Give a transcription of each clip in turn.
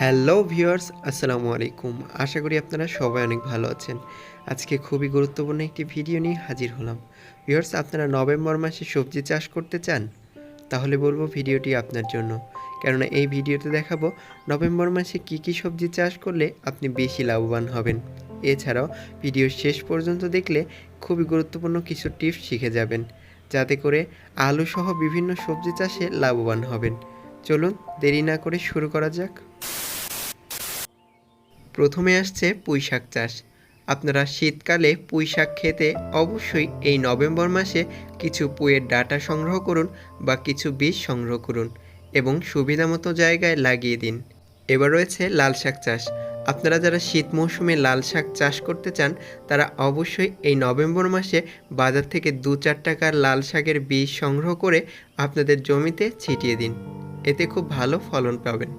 Hello viewers, আসসালামু আলাইকুম। আশা করি আপনারা সবাই অনেক ভালো আছেন। আজকে খুবই গুরুত্বপূর্ণ একটি ভিডিও নিয়ে হাজির হলাম। ভিউয়ার্স, আপনারা নভেম্বর মাসে সবজি চাষ করতে চান? তাহলে বলব ভিডিওটি আপনার জন্য। কেননা এই ভিডিওতে দেখাবো নভেম্বর মাসে কি কি সবজি চাষ করলে আপনি বেশি লাভবান হবেন। এছাড়াও ভিডিও শেষ পর্যন্ত দেখলে খুবই গুরুত্বপূর্ণ কিছু টিপস শিখে যাবেন, যাতে করে আলু সহ বিভিন্ন সবজি চাষে লাভবান হবেন। চলুন, দেরি না করে শুরু করা যাক। প্রথমে আসছে পুঁই শাক চাষ। আপনারা শীতকালে পুঁই শাক খেতে অবশ্যই এই নভেম্বর মাসে কিছু পুঁয়ের ডাটা সংগ্রহ করুন বা কিছু বীজ সংগ্রহ করুন এবং সুবিধামতো জায়গায় লাগিয়ে দিন। এবার রয়েছে লাল শাক চাষ। আপনারা যারা শীত মৌসুমে লাল শাক চাষ করতে চান, তারা অবশ্যই এই নভেম্বর মাসে বাজার থেকে দু চার টাকার লাল শাকের বীজ সংগ্রহ করে আপনাদের জমিতে ছিটিয়ে দিন। এতে খুব ভালো ফলন পাবেন।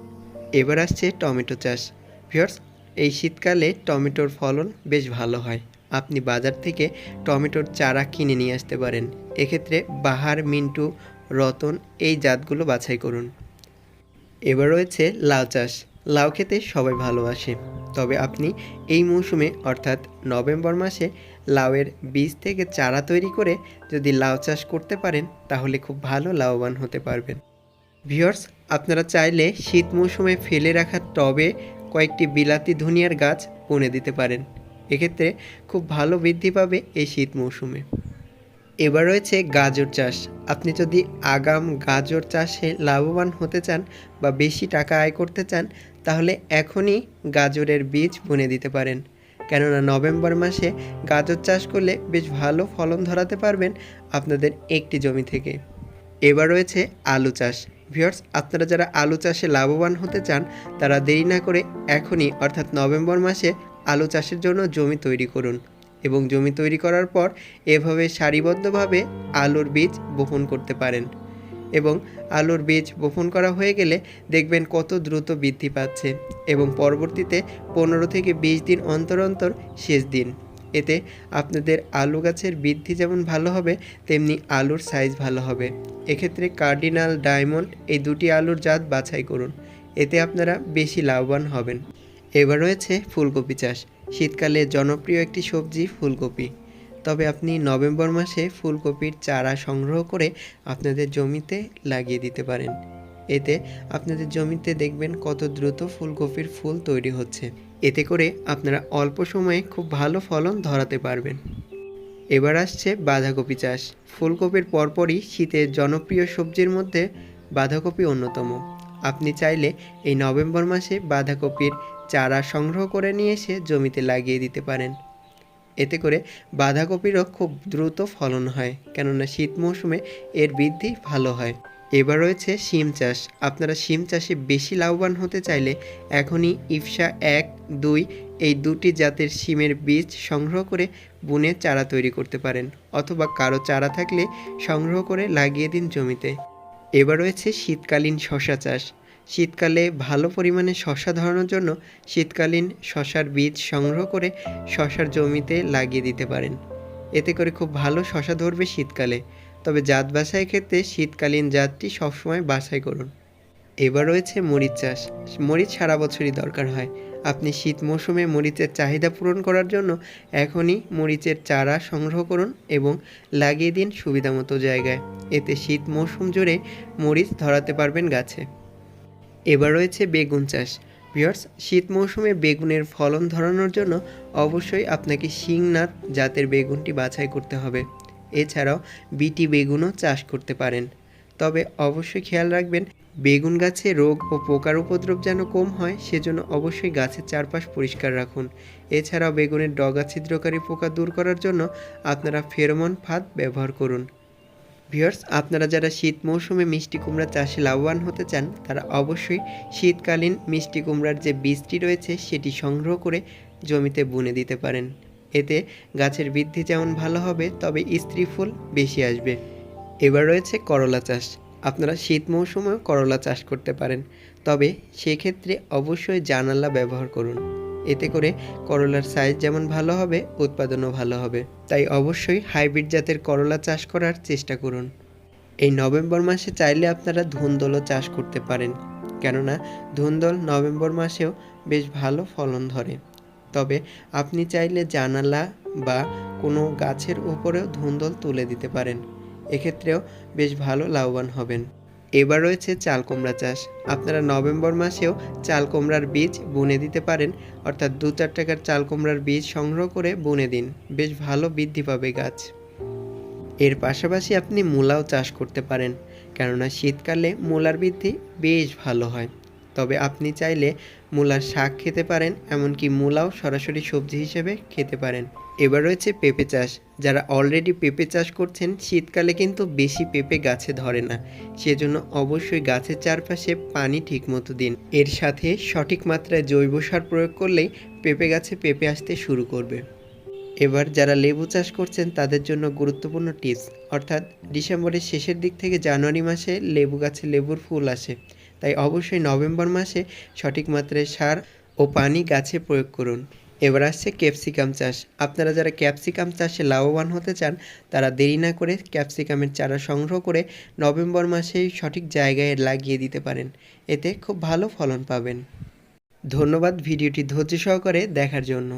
এবার আসছে টমেটো চাষ। ভিউয়ার্স এই শীতকালে টমেটোর ফলন বেশ ভালো হয়। আপনি বাজার থেকে টমেটোর চারা কিনে নিয়ে আসতে পারেন। এক্ষেত্রে বাহার, মিন্টু, রতন এই জাতগুলো বাছাই করুন। এবার রয়েছে লাউ চাষ। লাউ খেতে সবাই ভালোবাসে। তবে আপনি এই মৌসুমে, অর্থাৎ নভেম্বর মাসে, লাউয়ের বীজ থেকে চারা তৈরি করে যদি লাউ চাষ করতে পারেন, তাহলে খুব ভালো লাভবান হতে পারবেন। ভিউয়ার্স, আপনারা চাইলে শীত মৌসুমে ফেলে রাখা টবে কয়েকটি বিলাতি ধনিয়ার গাছ বুনে দিতে পারেন। এক্ষেত্রে খুব ভালো বৃদ্ধি পাবে এই শীত মৌসুমে। এবার রয়েছে গাজর চাষ। আপনি যদি আগাম গাজর চাষে লাভবান হতে চান বা বেশি টাকা আয় করতে চান, তাহলে এখনই গাজরের বীজ বুনে দিতে পারেন। কেননা নভেম্বর মাসে গাজর চাষ করলে বেশ ভালো ফলন ধরাতে পারবেন আপনাদের একটি জমি থেকে। এবার রয়েছে আলু চাষ। ভিউয়ার্স, আপনারা যারা আলু চাষে লাভবান হতে চান, তারা দেরি না করে এখনই, অর্থাৎ নভেম্বর মাসে, আলু চাষের জন্য জমি তৈরি করুন এবং জমি তৈরি করার পর এভাবে সারিবদ্ধভাবে আলুর বীজ বপন করতে পারেন এবং আলুর বীজ বপন করা হয়ে গেলে দেখবেন কত দ্রুত বৃদ্ধি পাচ্ছে এবং পরবর্তীতে পনেরো থেকে বিশ দিন অন্তর অন্তর শেষ দিন। এতে আপনাদের আলু গাছের বৃদ্ধি যেমন ভালো হবে, তেমনি আলুর সাইজ ভালো হবে। এক্ষেত্রে কার্ডিনাল ডায়মন্ড এই দুটি আলুর জাত বাছাই করুন। এতে আপনারা বেশি লাভবান হবেন। এবার রয়েছে ফুলকপি চাষ। শীতকালে জনপ্রিয় একটি সবজি ফুলকপি। তবে আপনি নভেম্বর মাসে ফুলকপির চারা সংগ্রহ করে আপনাদের জমিতে লাগিয়ে দিতে পারেন। এতে আপনাদের জমিতে দেখবেন কত দ্রুত ফুলকপির ফুল তৈরি হচ্ছে। এতে করে আপনারা অল্প সময়ে খুব ভালো ফলন ধরাতে পারবেন। এবার আসছে বাঁধাকপি চাষ। ফুলকপির পরপরই শীতের জনপ্রিয় সবজির মধ্যে বাঁধাকপি অন্যতম। আপনি চাইলে এই নভেম্বর মাসে বাঁধাকপির চারা সংগ্রহ করে নিয়ে এসে জমিতে লাগিয়ে দিতে পারেন। এতে করে বাঁধাকপিরও খুব দ্রুত ফলন হয়, কেননা শীত মৌসুমে এর বৃদ্ধি ভালো হয়। এবার রয়েছে শিম চাষ। আপনারা শিম চাষে বেশি লাভবান হতে চাইলে এখনই ইফসা এক, দুই এই দুটি জাতের শিমের বীজ সংগ্রহ করে বুনে চারা তৈরি করতে পারেন অথবা কারও চারা থাকলে সংগ্রহ করে লাগিয়ে দিন জমিতে। এবার রয়েছে শীতকালীন শশা চাষ। শীতকালে ভালো পরিমাণে শশা ধরানোর জন্য শীতকালীন শশার বীজ সংগ্রহ করে শশার জমিতে লাগিয়ে দিতে পারেন। এতে করে খুব ভালো শশা ধরবে শীতকালে। তবে জাত বাছাই ক্ষেত্রে শীতকালীন জাতটি সবসময় বাছাই করুন। এবার রয়েছে মরিচ চাষ। মরিচ সারা বছরই দরকার হয়। আপনি শীত মৌসুমে মরিচের চাহিদা পূরণ করার জন্য এখনই মরিচের চারা সংগ্রহ করুন এবং লাগিয়ে দিন সুবিধামতো জায়গায়। এতে শীত মৌসুম জুড়ে মরিচ ধরাতে পারবেন গাছে। এবার রয়েছে বেগুন চাষ। ভিওর্স শীত মৌসুমে বেগুনের ফলন ধরানোর জন্য অবশ্যই আপনাকে শিংনাথ জাতের বেগুনটি বাছাই করতে হবে। এছাড়াও বিটি বেগুনও চাষ করতে পারেন। তবে অবশ্যই খেয়াল রাখবেন, বেগুন গাছে রোগ ও পোকার উপদ্রব যেন কম হয়, সেজন্য অবশ্যই গাছের চারপাশ পরিষ্কার রাখুন। এছাড়াও বেগুনের ডগা ছিদ্রকারী পোকা দূর করার জন্য আপনারা ফেরোমন ফাঁদ ব্যবহার করুন। ভিউয়ার্স, আপনারা যারা শীত মৌসুমে মিষ্টি কুমড়া চাষে লাভবান হতে চান, তারা অবশ্যই শীতকালীন মিষ্টি কুমড়ার যে বীজটি রয়েছে, সেটি সংগ্রহ করে জমিতে বুনে দিতে পারেন। এতে গাছের বৃদ্ধি যেমন ভালো হবে, তবে স্ত্রী ফুল বেশি আসবে। এবার রয়েছে করলা চাষ। আপনারা শীত মৌসুমেও করলা চাষ করতে পারেন। তবে সেক্ষেত্রে অবশ্যই জানালা ব্যবহার করুন। এতে করে করলার সাইজ যেমন ভালো হবে, উৎপাদনও ভালো হবে। তাই অবশ্যই হাইব্রিড জাতের করলা চাষ করার চেষ্টা করুন। এই নভেম্বর মাসে চাইলে আপনারা ধুন্দলও চাষ করতে পারেন। কেননা ধুন্দল নভেম্বর মাসেও বেশ ভালো ফলন ধরে। তবে আপনি চাইলে জানালা বা কোনো গাছের উপরেও ধুন্দল তুলে দিতে পারেন। এক্ষেত্রেও বেশ ভালো লাভবান হবেন। এবার রয়েছে চাল কুমড়া চাষ। আপনারা নভেম্বর মাসেও চাল কুমড়ার বীজ বুনে দিতে পারেন, অর্থাৎ দু চার টাকার চাল কুমড়ার বীজ সংগ্রহ করে বুনে দিন। বেশ ভালো বৃদ্ধি পাবে গাছ। এর পাশাপাশি আপনি মূলাও চাষ করতে পারেন, কেননা শীতকালে মূলার বৃদ্ধি বেশ ভালো হয়। তবে আপনি চাইলে মূলার শাক খেতে পারেন, এমনকি মূলাও সরাসরি সবজি হিসেবে খেতে পারেন। এবার রয়েছে পেঁপে চাষ। যারা অলরেডি পেঁপে চাষ করছেন, শীতকালে কিন্তু বেশি পেঁপে গাছে ধরে না। সেজন্য অবশ্যই গাছের চারপাশে পানি ঠিকমতো দিন। এর সাথে সঠিক মাত্রায় জৈব সার প্রয়োগ করলেই পেঁপে গাছে পেঁপে আসতে শুরু করবে। এবার যারা লেবু চাষ করছেন, তাদের জন্য গুরুত্বপূর্ণ টিপস। অর্থাৎ ডিসেম্বরের শেষের দিক থেকে জানুয়ারি মাসে লেবু গাছে লেবুর ফুল আসে। তাই অবশ্যই নভেম্বর মাসে সঠিক মাত্রায় সার ও পানি গাছে প্রয়োগ করুন। এবার আসছে ক্যাপসিকাম চাষ। আপনারা যারা ক্যাপসিকাম চাষে লাভবান হতে চান, তারা দেরি না করে ক্যাপসিকামের চারা সংগ্রহ করে নভেম্বর মাসেই সঠিক জায়গায় লাগিয়ে দিতে পারেন। এতে খুব ভালো ফলন পাবেন। ধন্যবাদ ভিডিওটি ধৈর্য সহকারে দেখার জন্য।